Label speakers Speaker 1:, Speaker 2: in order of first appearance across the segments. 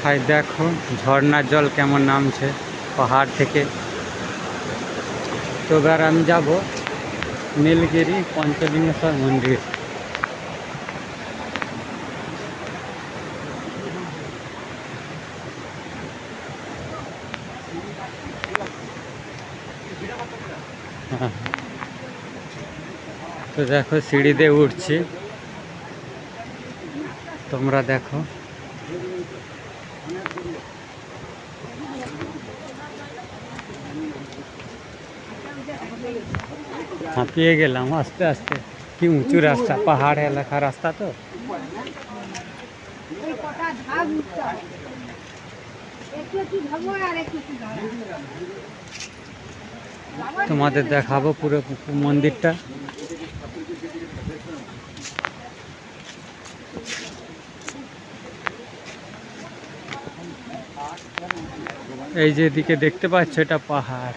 Speaker 1: ভাই, দেখো, ঝর্ণার জল কেমন নামছে পাহাড় থেকে। তো এবার আমি যাব নীলগিরি পঞ্চলিঙ্গেশ্বর মন্দির। তো দেখো, সিঁড়ি দিয়ে উঠছি। তোমরা দেখো। হাঁপিয়ে গেলাম, আস্তে আস্তে। কি উঁচু রাস্তা, পাহাড় এলাকা রাস্তা তো। তোমাদের দেখাবো পুরো মন্দিরটা। এই যে এদিকে দেখতে পাচ্ছ, এটা পাহাড়।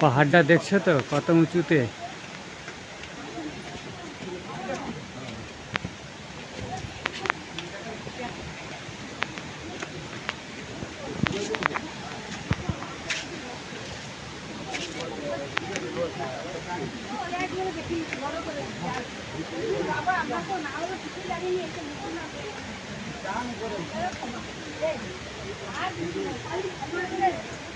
Speaker 1: পাহাড়টা দেখছ তো? কত উঁচুতে?
Speaker 2: আর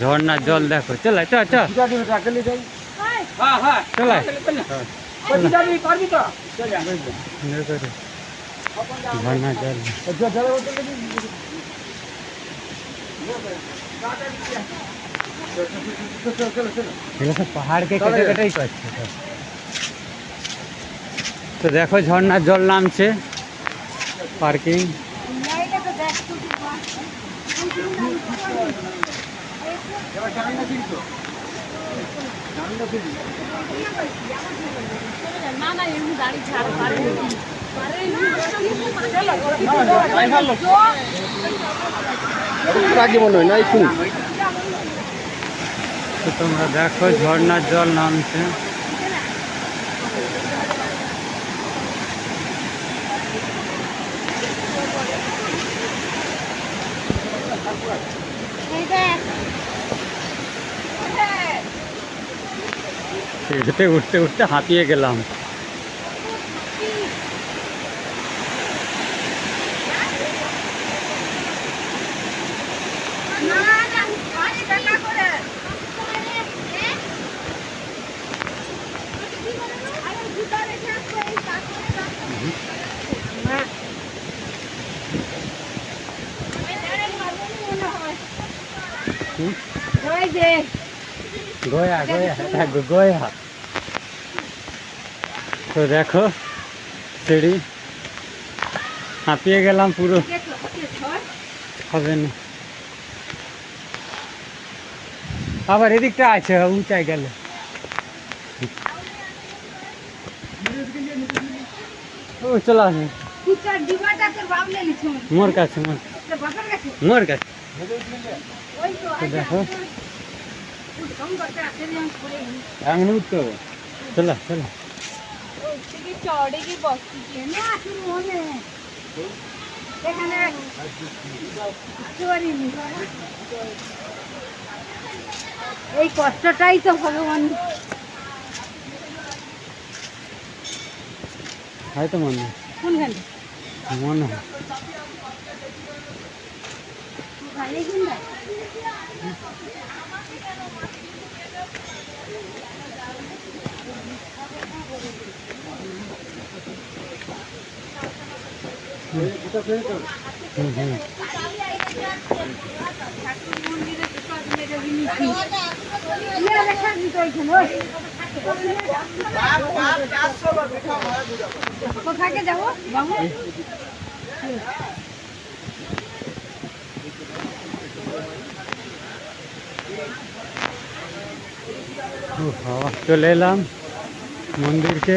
Speaker 1: ঝর্ণার জল দেখো চল চ চ চলাই ঝর্ণার জল এগুলো সব পাহাড়কে কেটে কেটেই করছে সব। তো দেখো ঝর্ণার জল নামছে পার্কিং
Speaker 2: এইটা তো দেখ তুই কি কর। না না এমনি গাড়ি ছাড় পারে
Speaker 3: আগে মনে হয় না এই শুনি
Speaker 1: তো তোমরা দেখো ঝর্ণার জল নামছে সিঁড়িতে উঠতে উঠতে হাঁপিয়ে গেলাম।
Speaker 2: না না পাঁচ টাকা করে আরে জুতা রেখে আসব এই তারপরে না
Speaker 1: হুম?
Speaker 2: ওই যে
Speaker 1: গয়া গয়া এটা গো- গয়া তো দেখো সিঁড়ি হাঁপিয়ে গেলাম পুরো
Speaker 2: দেখো ওকে ধর
Speaker 1: হবে না আবার এদিকটা আছে উঁচাই গেলে ও চলে আসে
Speaker 2: কুচার ডিবাটাকে বাবলে লিখুন
Speaker 1: মোর কাছে মোর
Speaker 2: বসার গেছে
Speaker 1: মোর কাছে
Speaker 2: ওই তো
Speaker 1: তো দেখো
Speaker 2: কম করতে আসে রে আমি করে নি
Speaker 1: এমন উঠতে হবে চলো চলো
Speaker 2: ওই থেকে চড়ে কি বসছি কেন আসুন মনে এখানে এই কষ্টটাই তো ভগবান।
Speaker 1: হয়তো মন্দির
Speaker 2: কোনখানে?
Speaker 1: মনে। হয়
Speaker 2: ভালো কিনবা কোথাকে যাব বাবু
Speaker 1: চলে এলাম মন্দিরকে।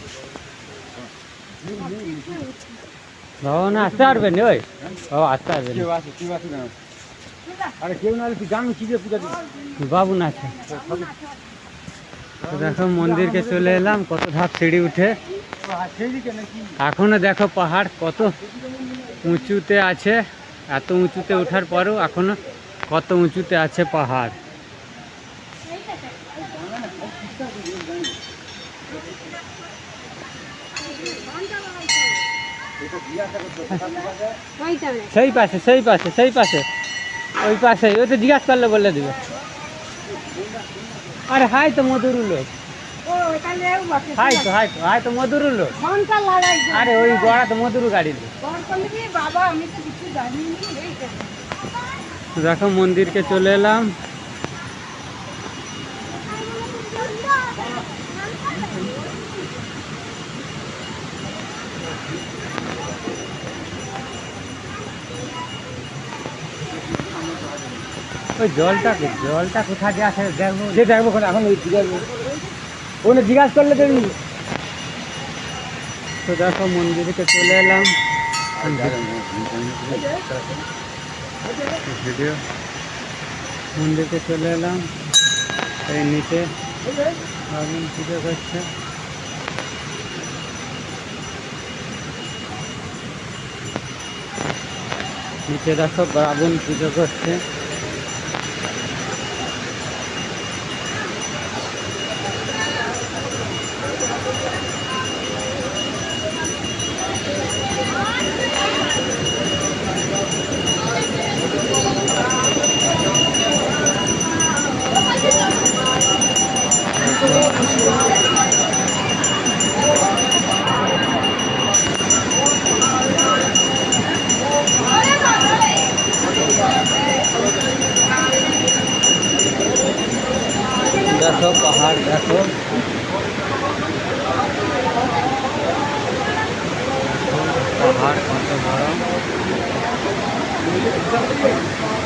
Speaker 1: বাবা না আসতে পারবেন ওই। আসতে পারবেন
Speaker 3: আরে কেউ না হলে তুই জানো কি পূজা
Speaker 1: বাবু না আছে। দেখো মন্দিরকে চলে এলাম কত ধাপ সিঁড়ি উঠে। এখনও দেখো পাহাড় কত উঁচুতে আছে এত উঁচুতে ওঠার পরেও এখনও কত উঁচুতে আছে পাহাড়। সেই পাশে সেই পাশে সেই পাশে। ওই পাশে ওই তো জিজ্ঞাসা করলে বলে দিবে। আরে হাই তো মধুর লোক
Speaker 2: ও
Speaker 1: হাই তো হাই তো হাই তো মধুর লোক আরে ওই গড়া তো মধুর গাড়ি দেখো মন্দিরকে চলে এলাম। ওই জলটা জলটা কোথা দিয়ে আসে? দেখব
Speaker 3: যে দেখব ওখানে এখন ওই পূজা ওখানে জিজ্ঞাসা করলে দেবি
Speaker 1: তো দেখো মন্দিরকে চলে এলাম। ভিডিও মন্দিরকে চলে এলাম। এই নিচে আগুন পুজো করছে। নিচে দেখো আগুন পুজো করছে।
Speaker 2: Thank you.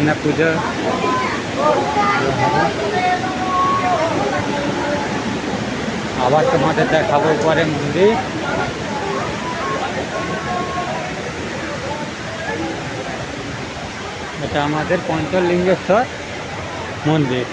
Speaker 1: এখানে পুজো আবার তোমাদের দেখাবো পরে মন্দির এটা আমাদের পঞ্চলিঙ্গেশ্বর মন্দির।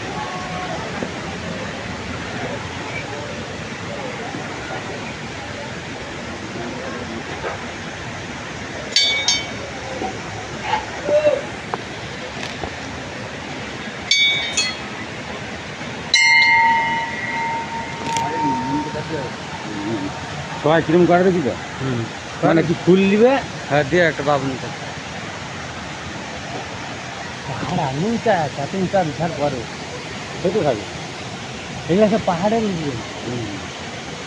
Speaker 3: সবাই কিরম করে দেখি তো?
Speaker 1: হুম।
Speaker 3: মানে কি ফুল দিবে?
Speaker 1: হ্যাঁ দিয়ে একটা বাবুনিটা
Speaker 3: পাহাড় উঁচা এত উঁচা বিশাল বড়। সেটা খাবে এগুলো সব পাহাড়ের উঠবে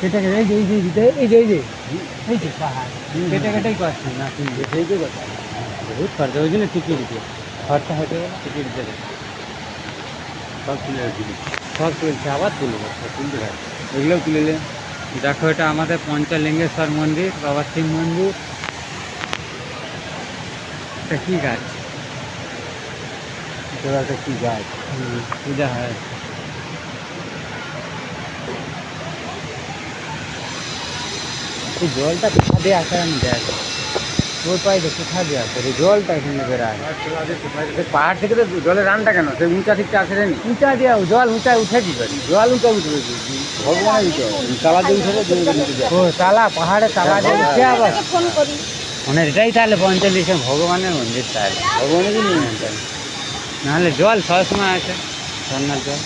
Speaker 3: কেটে কেটে এই যে এই যে এই যে এই যে এই যে এই যে পাহাড়। কেটে কেটেই করছে। না কিন্তু সেই যে কথা।
Speaker 1: বহুত খরচা ওই জন্য টিকিট দিয়ে
Speaker 3: খরচা হতে গেলে
Speaker 1: টিকিট দেবে
Speaker 3: সব তুলে রাখবি
Speaker 1: সব তুলছে আবার তুলবো
Speaker 3: তুলতে থাকে এগুলোও তুলে নে
Speaker 1: দেখো এটা আমাদের পঞ্চলিঙ্গেশ্বর মন্দির বাবা শিব মন্দির। এটা কি গাছ?
Speaker 3: তোরা একটা কি গাছ?
Speaker 1: পূজা হয়।
Speaker 3: এই জলটা কোথা দিয়ে আসে আমি দেখ তোর পায়ে তো কোথা দিয়ে আসে জলটা এখানে বেড়ায়। পাহাড় থেকে তো জলের রানটা কেন? সে উঁচা থেকে আসে রে উঁচা দিয়ে জল উঁচা উঠে করে? জল উঁচা উঠবে উঠে তালা দিয়ে উঠে ও তালা পাহাড়ে তালা দিয়ে উঠে আবার।
Speaker 1: মানে এটাই তাহলে পঞ্চলিশে ভগবানের মন্দির তাহলে।
Speaker 3: ভগবানের নিয়ে
Speaker 1: নাহলে জল সবসময় আছে ঝর্নার জল।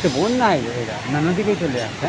Speaker 3: সে বন্যা হয় এটা
Speaker 1: না নদীকেই চলে আসছে